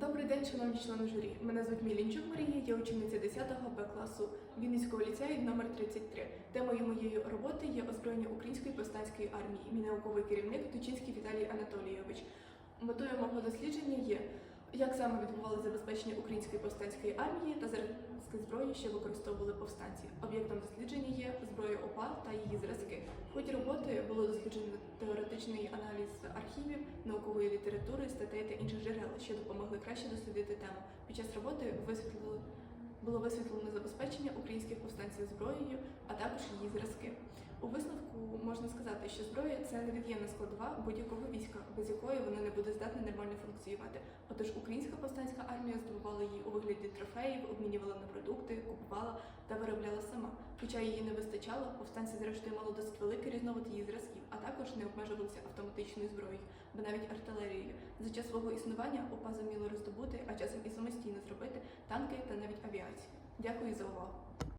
Добрий день, шановні члени журі. Мене звуть Мілінчук Марія, я учениця 10 Б класу Вінницького ліцею номер 33. Темою моєї роботи є озброєння української повстанської армії. Мій науковий керівник Тучинський Віталій Анатолійович. Метою мого дослідження є, як саме відбувалося забезпечення української повстанської армії та зразки зброї, що використовували повстанці. Об'єктом дослідження є зброя та її зразки. В ході роботи було досліджено теоретичний аналіз архівів, наукової літератури, статей та інших джерел, що допомогли краще дослідити тему. Під час роботи висвітлили було висвітлено забезпечення українських повстанців зброєю, а також її зразки. У висновку можна сказати, що зброя це невід'ємна складова будь-якого війська, без якої воно не буде здатне нормально функціонувати. Отож, українська повстанська армія здобувала її у вигляді трофеїв, обмінювала на продукти, купувала та виробляла сама. Хоча її не вистачало, повстанці зрештою мали досить великий різновид її зразків, а також не обмежувалися автоматичною зброєю, бо навіть артилерією. За час свого існування ОПА зуміло роздобути, а часом і самостійно зробити танки та навіть авіацію. Дякую за увагу.